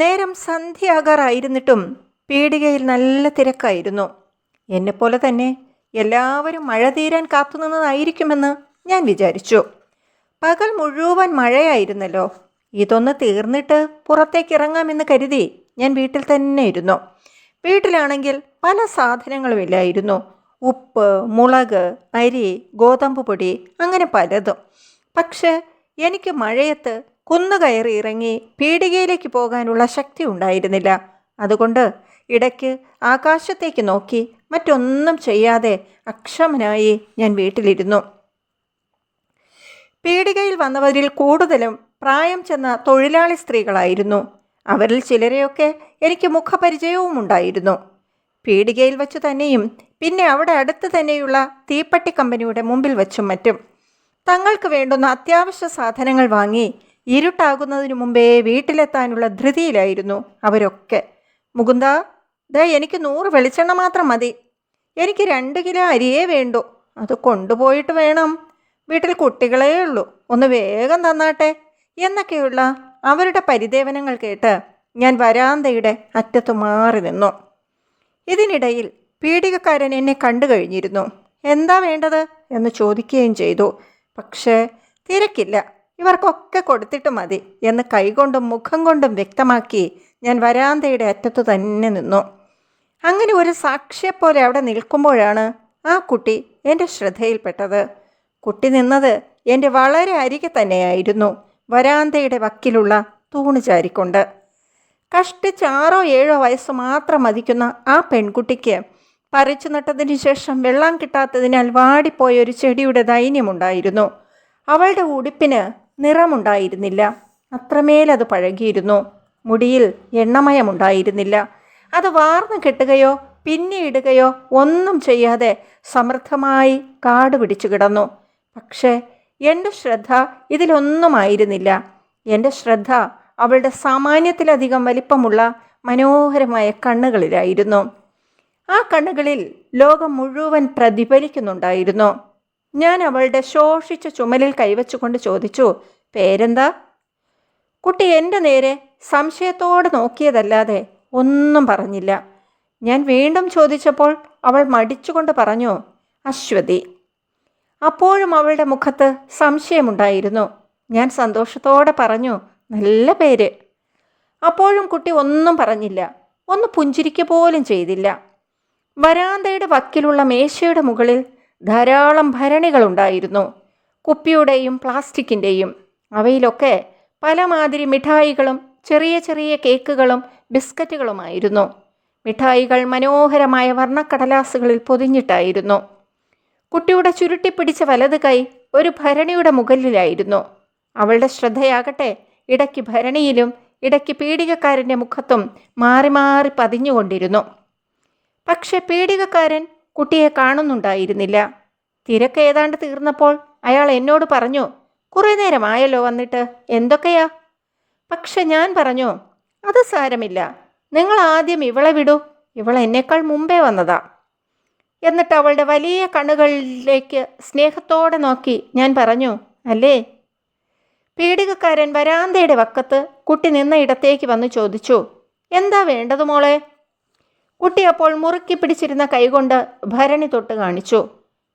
നേരം സന്ധ്യയാകാറായിരുന്നിട്ടും പീടികയിൽ നല്ല തിരക്കായിരുന്നു. എന്നെപ്പോലെ തന്നെ എല്ലാവരും മഴ തീരാൻ കാത്തുനിന്നതായിരിക്കുമെന്ന് ഞാൻ വിചാരിച്ചു. പകൽ മുഴുവൻ മഴയായിരുന്നല്ലോ. ഇതൊന്ന് തീർന്നിട്ട് പുറത്തേക്ക് ഇറങ്ങാമെന്ന് കരുതി ഞാൻ വീട്ടിൽ തന്നെ ഇരുന്നു. വീട്ടിലാണെങ്കിൽ പല സാധനങ്ങളും ഇല്ലായിരുന്നു. ഉപ്പ് മുളക് അരി ഗോതമ്പ് പൊടി അങ്ങനെ പലതും. പക്ഷേ എനിക്ക് മഴയത്ത് കുന്നു കയറി ഇറങ്ങി പീടികയിലേക്ക് പോകാനുള്ള ശക്തി ഉണ്ടായിരുന്നില്ല. അതുകൊണ്ട് ഇടയ്ക്ക് ആകാശത്തേക്ക് നോക്കി മറ്റൊന്നും ചെയ്യാതെ അക്ഷമനായി ഞാൻ വീട്ടിലിരുന്നു. പീടികയിൽ വന്നവരിൽ കൂടുതലും പ്രായം ചെന്ന തൊഴിലാളി സ്ത്രീകളായിരുന്നു. അവരിൽ ചിലരെയൊക്കെ എനിക്ക് മുഖപരിചയവും ഉണ്ടായിരുന്നു. പീടികയിൽ വച്ചു തന്നെയും പിന്നെ അവിടെ അടുത്ത് തന്നെയുള്ള തീപ്പട്ടി കമ്പനിയുടെ മുമ്പിൽ വച്ചും മറ്റും. തങ്ങൾക്ക് വേണ്ടുന്ന അത്യാവശ്യ സാധനങ്ങൾ വാങ്ങി ഇരുട്ടാകുന്നതിനു മുമ്പേ വീട്ടിലെത്താനുള്ള ധൃതിയിലായിരുന്നു അവരൊക്കെ. മുകുന്ദ ദേ എനിക്ക് നൂറ് വെളിച്ചെണ്ണ മാത്രം മതി. എനിക്ക് രണ്ട് കിലോ അരിയേ വേണ്ടു. അത് കൊണ്ടുപോയിട്ട് വേണം. വീട്ടിൽ കുട്ടികളേ ഉള്ളൂ. ഒന്ന് വേഗം തന്നാട്ടെ. എന്നൊക്കെയുള്ള അവരുടെ പരിദേവനങ്ങൾ കേട്ട് ഞാൻ വരാന്തയുടെ അറ്റത്തു മാറി നിന്നു. ഇതിനിടയിൽ പീഡികക്കാരൻ എന്നെ കണ്ടു കഴിഞ്ഞിരുന്നു. എന്താ വേണ്ടത്? എന്ന് ചോദിക്കുകയും ചെയ്തു. പക്ഷേ തിരക്കില്ല. ഇവർക്കൊക്കെ കൊടുത്തിട്ട് മതി എന്ന് കൈകൊണ്ടും മുഖം കൊണ്ടും വ്യക്തമാക്കി ഞാൻ വരാന്തയുടെ അറ്റത്തു തന്നെ നിന്നു. അങ്ങനെ ഒരു സാക്ഷിയെപ്പോലെ അവിടെ നിൽക്കുമ്പോഴാണ് ആ കുട്ടി എന്റെ ശ്രദ്ധയിൽപ്പെട്ടത്. കുട്ടി നിന്നത് എന്റെ വളരെ അരികെ തന്നെയായിരുന്നു വരാന്തയുടെ വക്കിലുള്ള തൂണ് ചാരിക്കൊണ്ട് കഷ്ടിച്ച് ആറോ ഏഴോ വയസ്സ് മാത്രം മതിക്കുന്ന ആ പെൺകുട്ടിക്ക് പറിച്ചു നട്ടതിന് ശേഷം വെള്ളം കിട്ടാത്തതിനാൽ വാടിപ്പോയ ഒരു ചെടിയുടെ ദൈന്യമുണ്ടായിരുന്നു. അവളുടെ ഉടുപ്പിന് നിറമുണ്ടായിരുന്നില്ല. അത്രമേൽ അത് പഴകിയിരുന്നു. മുടിയിൽ എണ്ണമയമുണ്ടായിരുന്നില്ല. അത് വാർന്നു കെട്ടുകയോ പിന്നിയിടുകയോ ഒന്നും ചെയ്യാതെ സമൃദ്ധമായി കാട് പിടിച്ചു കിടന്നു. പക്ഷേ എന്റെ ശ്രദ്ധ ഇതിലൊന്നുമായിരുന്നില്ല. എന്റെ ശ്രദ്ധ അവളുടെ സാമാന്യത്തിലധികം വലിപ്പമുള്ള മനോഹരമായ കണ്ണുകളിലായിരുന്നു. ആ കണ്ണുകളിൽ ലോകം മുഴുവൻ പ്രതിഫലിക്കുന്നുണ്ടായിരുന്നു. ഞാൻ അവളുടെ ശോഷിച്ച ചുമലിൽ കൈവച്ചുകൊണ്ട് ചോദിച്ചു പേരെന്താ? കുട്ടി എന്റെ നേരെ സംശയത്തോടെ നോക്കിയതല്ലാതെ ഒന്നും പറഞ്ഞില്ല. ഞാൻ വീണ്ടും ചോദിച്ചപ്പോൾ അവൾ മടിച്ചുകൊണ്ട് പറഞ്ഞു അശ്വതി. അപ്പോഴും അവളുടെ മുഖത്ത് സംശയമുണ്ടായിരുന്നു. ഞാൻ സന്തോഷത്തോടെ പറഞ്ഞു നല്ല പേര്. അപ്പോഴും കുട്ടി ഒന്നും പറഞ്ഞില്ല ഒന്ന് പുഞ്ചിരിക്കുക പോലും ചെയ്തില്ല. വരാന്തയുടെ വക്കിലുള്ള മേശയുടെ മുകളിൽ ധാരാളം ഭരണികളുണ്ടായിരുന്നു. കുപ്പിയുടെയും പ്ലാസ്റ്റിക്കിന്റെയും അവയിലൊക്കെ പല മാതിരി മിഠായികളും ചെറിയ ചെറിയ കേക്കുകളും ബിസ്ക്കറ്റുകളുമായിരുന്നു. മിഠായികൾ മനോഹരമായ വർണക്കടലാസുകളിൽ പൊതിഞ്ഞിട്ടായിരുന്നു. കുട്ടിയുടെ ചുരുട്ടിപ്പിടിച്ച വലത് കൈ ഒരു ഭരണിയുടെ മുകളിലായിരുന്നു. അവളുടെ ശ്രദ്ധയാകട്ടെ ഇടയ്ക്ക് ഭരണിയിലും ഇടയ്ക്ക് പീഡികക്കാരന്റെ മുഖത്തും മാറി മാറി പതിഞ്ഞുകൊണ്ടിരുന്നു. പക്ഷെ പീഡികക്കാരൻ കുട്ടിയെ കാണുന്നുണ്ടായിരുന്നില്ല. തിരക്ക് ഏതാണ്ട് തീർന്നപ്പോൾ അയാൾ എന്നോട് പറഞ്ഞു കുറേ നേരമായല്ലോ വന്നിട്ട് എന്തൊക്കെയാ? പക്ഷെ ഞാൻ പറഞ്ഞു അത് സാരമില്ല. നിങ്ങൾ ആദ്യം ഇവളെ വിടൂ ഇവൾ എന്നേക്കാൾ മുമ്പേ വന്നതാ. എന്നിട്ട് അവളുടെ വലിയ കണ്ണുകളിലേക്ക് സ്നേഹത്തോടെ നോക്കി ഞാൻ പറഞ്ഞു അല്ലേ? പീഡികക്കാരൻ വരാന്തയുടെ വക്കത്ത് കുട്ടി നിന്ന ഇടത്തേക്ക് വന്ന് ചോദിച്ചു എന്താ വേണ്ടത് മോളെ? കുട്ടി അപ്പോൾ മുറുക്കി പിടിച്ചിരുന്ന കൈകൊണ്ട് ഭരണി തൊട്ട് കാണിച്ചു.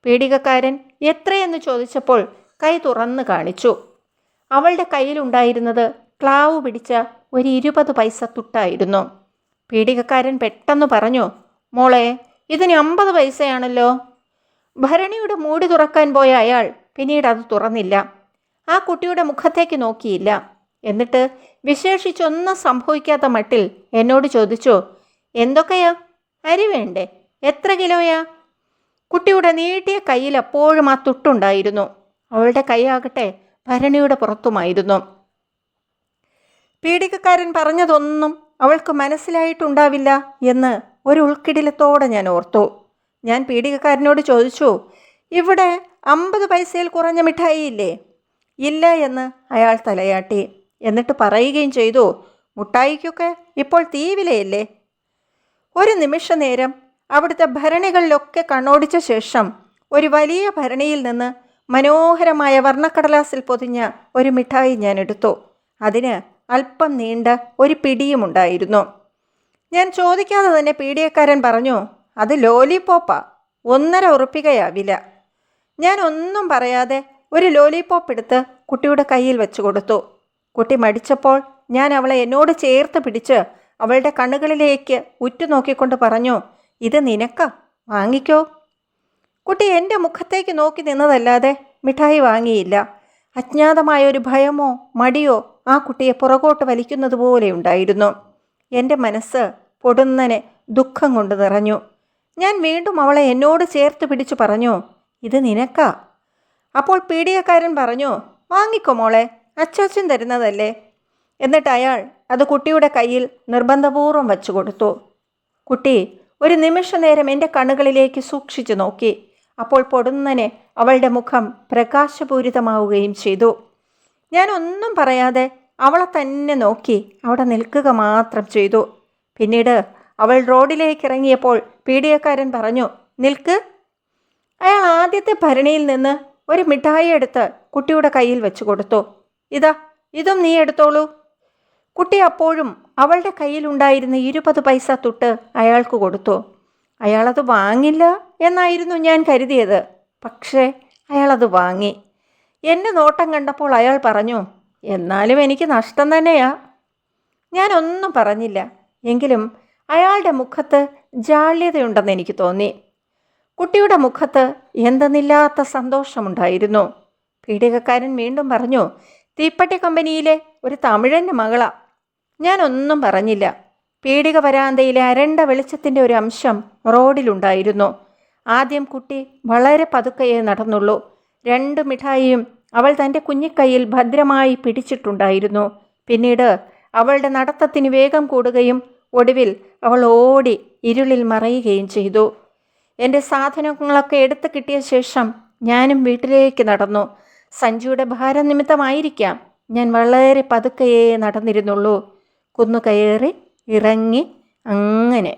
പീഡികക്കാരൻ എത്രയെന്ന് ചോദിച്ചപ്പോൾ കൈ തുറന്ന് കാണിച്ചു. അവളുടെ കയ്യിലുണ്ടായിരുന്നത് ക്ലാവ് പിടിച്ച ഒരു ഇരുപത് പൈസ തുട്ടായിരുന്നു. പീഡികക്കാരൻ പെട്ടെന്ന് പറഞ്ഞു മോളെ ഇതിന് അമ്പത് പൈസയാണല്ലോ. ഭരണിയുടെ മൂടി തുറക്കാൻ പോയ അയാൾ പിന്നീട് അത് തുറന്നില്ല. ആ കുട്ടിയുടെ മുഖത്തേക്ക് നോക്കിയില്ല. എന്നിട്ട് വിശേഷിച്ചൊന്നും സംഭവിക്കാത്ത മട്ടിൽ എന്നോട് ചോദിച്ചു എന്തൊക്കെയാ? അരി വേണ്ടേ? എത്ര കിലോയാ? കുട്ടിയുടെ നീട്ടിയ കയ്യിൽ എപ്പോഴും ആ തുട്ടുണ്ടായിരുന്നു. അവളുടെ കൈയാകട്ടെ ഭരണിയുടെ പുറത്തുമായിരുന്നു. പീഡികക്കാരൻ പറഞ്ഞതൊന്നും അവൾക്ക് മനസ്സിലായിട്ടുണ്ടാവില്ല എന്ന് ഒരു ഉൾക്കിടിലത്തോടെ ഞാൻ ഓർത്തു. ഞാൻ പീഡികക്കാരനോട് ചോദിച്ചു ഇവിടെ അമ്പത് പൈസയിൽ കുറഞ്ഞ മിഠായി ഇല്ലേ ഇല്ല എന്ന് അയാൾ തലയാട്ടി. എന്നിട്ട് പറയുകയും ചെയ്തു മുട്ടായിക്കൊക്കെ ഇപ്പോൾ തീവിലയല്ലേ ഒരു നിമിഷ നേരം അവിടുത്തെ ഭരണികളിലൊക്കെ കണ്ണോടിച്ച ശേഷം ഒരു വലിയ ഭരണിയിൽ നിന്ന് മനോഹരമായ വർണക്കടലാസിൽ പൊതിഞ്ഞ ഒരു മിഠായി ഞാൻ എടുത്തു. അതിന് അല്പം നീണ്ട ഒരു പിടിയുമുണ്ടായിരുന്നു ഞാൻ ചോദിക്കാതെ തന്നെ പീഡിയക്കാരൻ പറഞ്ഞു അത് ലോലിപോപ്പാ. ഒന്നര ഉറുപ്പികയാ വില ഞാൻ ഒന്നും പറയാതെ ഒരു ലോലിപോപ്പ് എടുത്ത് കുട്ടിയുടെ കയ്യിൽ വെച്ച് കൊടുത്തു. കുട്ടി മടിച്ചപ്പോൾ ഞാൻ അവളെ എന്നോട് ചേർത്ത് പിടിച്ച് അവളുടെ കണ്ണുകളിലേക്ക് ഉറ്റുനോക്കിക്കൊണ്ട് പറഞ്ഞു ഇത് നിനക്ക? വാങ്ങിക്കോ. കുട്ടി എന്റെ മുഖത്തേക്ക് നോക്കി നിന്നതല്ലാതെ മിഠായി വാങ്ങിയില്ല. അജ്ഞാതമായ ഒരു ഭയമോ മടിയോ ആ കുട്ടിയെ പുറകോട്ട് വലിക്കുന്നത് പോലെ ഉണ്ടായിരുന്നു. എന്റെ മനസ്സ് പൊടുന്നനെ ദുഃഖം കൊണ്ട് നിറഞ്ഞു. ഞാൻ വീണ്ടും അവളെ എന്നോട് ചേർത്ത് പിടിച്ചു പറഞ്ഞു ഇത് നിനക്ക? അപ്പോൾ പീഡിയക്കാരൻ പറഞ്ഞു വാങ്ങിക്കോ മോളെ അച്ചാച്ചൻ തരുന്നതല്ലേ? എന്നിട്ട് അയാൾ അത് കുട്ടിയുടെ കയ്യിൽ നിർബന്ധപൂർവം വച്ചു കൊടുത്തു. കുട്ടി ഒരു നിമിഷ നേരം എന്റെ കണ്ണുകളിലേക്ക് സൂക്ഷിച്ചു നോക്കി. അപ്പോൾ പൊടുന്നനെ അവളുടെ മുഖം പ്രകാശപൂരിതമാവുകയും ചെയ്തു. ഞാൻ ഒന്നും പറയാതെ അവളെ തന്നെ നോക്കി അവിടെ നിൽക്കുക മാത്രം ചെയ്തു. പിന്നീട് അവൾ റോഡിലേക്ക് ഇറങ്ങിയപ്പോൾ പീഡിയക്കാരൻ പറഞ്ഞു നിൽക്ക്. അയാൾ ആദ്യത്തെ ഭരണിയിൽ നിന്ന് ഒരു മിഠായി എടുത്ത് കുട്ടിയുടെ കയ്യിൽ വെച്ചു കൊടുത്തു. ഇതാ ഇതും നീ എടുത്തോളൂ. കുട്ടി അപ്പോഴും അവളുടെ കയ്യിലുണ്ടായിരുന്ന ഇരുപത് പൈസ തൊട്ട് അയാൾക്ക് കൊടുത്തു. അയാളത് വാങ്ങില്ല എന്നായിരുന്നു ഞാൻ കരുതിയത്. പക്ഷേ അയാളത് വാങ്ങി. എന്നെ നോട്ടം കണ്ടപ്പോൾ അയാൾ പറഞ്ഞു എന്നാലും എനിക്ക് നഷ്ടം തന്നെയാ. ഞാനൊന്നും പറഞ്ഞില്ല. എങ്കിലും അയാളുടെ മുഖത്ത് ജാള്യതയുണ്ടെന്ന് എനിക്ക് തോന്നി. കുട്ടിയുടെ മുഖത്ത് എന്തെന്നില്ലാത്ത സന്തോഷമുണ്ടായിരുന്നു. പീഡികക്കാരൻ വീണ്ടും പറഞ്ഞു തീപ്പട്ടി കമ്പനിയിലെ ഒരു തമിഴന്റെ മകളാ. ഞാനൊന്നും പറഞ്ഞില്ല. പീഡിക വരാന്തയിലെ അരണ്ട വെളിച്ചത്തിന്റെ ഒരു അംശം റോഡിലുണ്ടായിരുന്നു. ആദ്യം കുട്ടി വളരെ പതുക്കയെ നടന്നുള്ളൂ. രണ്ട് മിഠായിയും അവൾ തന്റെ കുഞ്ഞിക്കൈയിൽ ഭദ്രമായി പിടിച്ചിട്ടുണ്ടായിരുന്നു. പിന്നീട് അവളുടെ നടത്തത്തിന് വേഗം കൂടുകയും ഒടുവിൽ അവൾ ഓടി ഇരുളിൽ മറയുകയും ചെയ്തു. എന്റെ സാധനങ്ങളൊക്കെ എടുത്തു കിട്ടിയ ശേഷം ഞാനും വീട്ടിലേക്ക് നടന്നു. സഞ്ജുയുടെ ഭാരം നിമിത്തമായിരിക്കാം ഞാൻ വളരെ പതുക്കയേ നടന്നിരുന്നുള്ളൂ. കുന്നു കയറി ഇറങ്ങി അങ്ങനെ